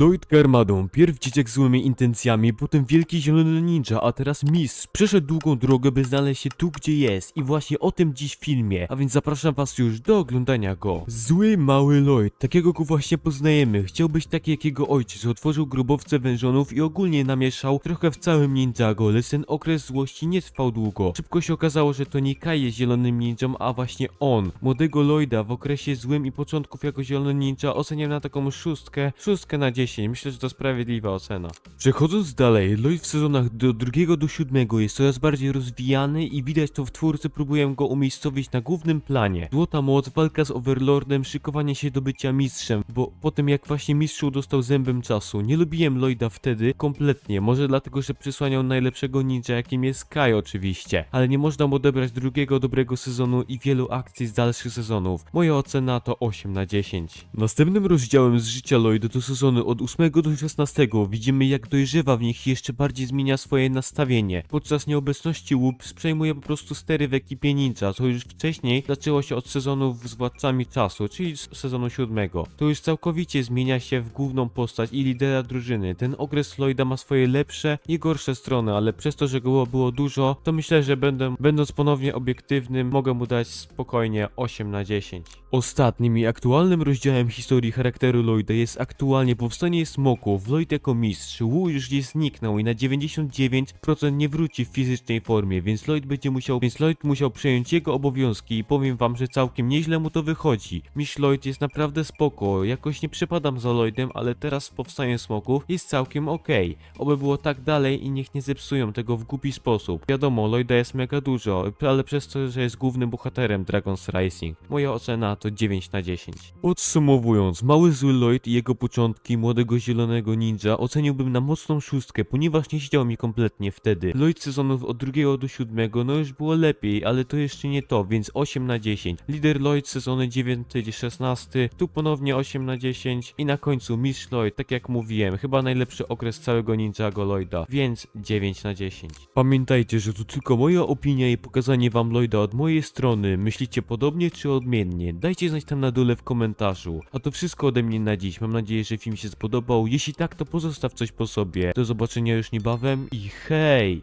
Lloyd Garmadon, pierw dzieciak z złymi intencjami, potem wielki zielony ninja, a teraz mistrz. Przeszedł długą drogę, by znaleźć się tu, gdzie jest i właśnie o tym dziś w filmie, a więc zapraszam was już do oglądania go. Zły mały Lloyd, takiego go właśnie poznajemy. Chciał być taki jak jego ojciec, otworzył grobowce wężonów i ogólnie namieszał trochę w całym Ninjago, lecz ten okres złości nie trwał długo. Szybko się okazało, że to nie Kai jest zielonym ninją, a właśnie on. Młodego Lloyda w okresie złym i początków jako zielony ninja oceniam na taką szóstkę, szóstkę na 10. Myślę, że to sprawiedliwa ocena. Przechodząc dalej, Lloyd w sezonach do drugiego do siódmego jest coraz bardziej rozwijany i widać to w twórcy próbują go umiejscowić na głównym planie. Złota moc, walka z Overlordem, szykowanie się do bycia mistrzem, bo po tym jak właśnie mistrzu dostał zębem czasu, nie lubiłem Lloyda wtedy kompletnie, może dlatego, że przysłaniał najlepszego ninja jakim jest Kai oczywiście, ale nie można mu odebrać drugiego dobrego sezonu i wielu akcji z dalszych sezonów. Moja ocena to 8 na 10. Następnym rozdziałem z życia Lloyda to sezony od 8 do 16 widzimy jak dojrzewa w nich i jeszcze bardziej zmienia swoje nastawienie. Podczas nieobecności Whoops przejmuje po prostu stery w ekipie ninja, co już wcześniej zaczęło się od sezonów z Władcami Czasu, czyli z sezonu 7. To już całkowicie zmienia się w główną postać i lidera drużyny. Ten okres Lloyda ma swoje lepsze i gorsze strony, ale przez to, że go było dużo, to myślę, że będę, będąc ponownie obiektywnym, mogę mu dać spokojnie 8 na 10. Ostatnim i aktualnym rozdziałem historii charakteru Lloyda jest aktualnie powstanie smoków. Lloyd jako mistrz. Wu już gdzieś zniknął i na 99% nie wróci w fizycznej formie, więc Lloyd będzie musiał, więc Lloyd musiał przejąć jego obowiązki i powiem wam, że całkiem nieźle mu to wychodzi. Mistrz Lloyd jest naprawdę spoko, jakoś nie przepadam za Lloydem, ale teraz z powstaniem smoków jest całkiem okej. Oby było tak dalej i niech nie zepsują tego w głupi sposób. Wiadomo, Lloyda jest mega dużo, ale przez to, że jest głównym bohaterem Dragon's Rising. Moja ocena to 9 na 10. Podsumowując, mały zły Lloyd i jego początki młodego zielonego ninja oceniłbym na mocną szóstkę, ponieważ nie siedział mi kompletnie wtedy. Lloyd sezonów od drugiego do siódmego, no już było lepiej, ale to jeszcze nie to, więc 8 na 10. Lider Lloyd sezony 9 16, tu ponownie 8 na 10 i na końcu Mistrz Lloyd, tak jak mówiłem, chyba najlepszy okres całego Ninjago Lloyda, więc 9 na 10. Pamiętajcie, że to tylko moja opinia i pokazanie wam Lloyda od mojej strony. Myślicie podobnie czy odmiennie? Dajcie znać tam na dole w komentarzu. A to wszystko ode mnie na dziś. Mam nadzieję, że film się spodobał. Jeśli tak, to pozostaw coś po sobie. Do zobaczenia już niebawem i hej!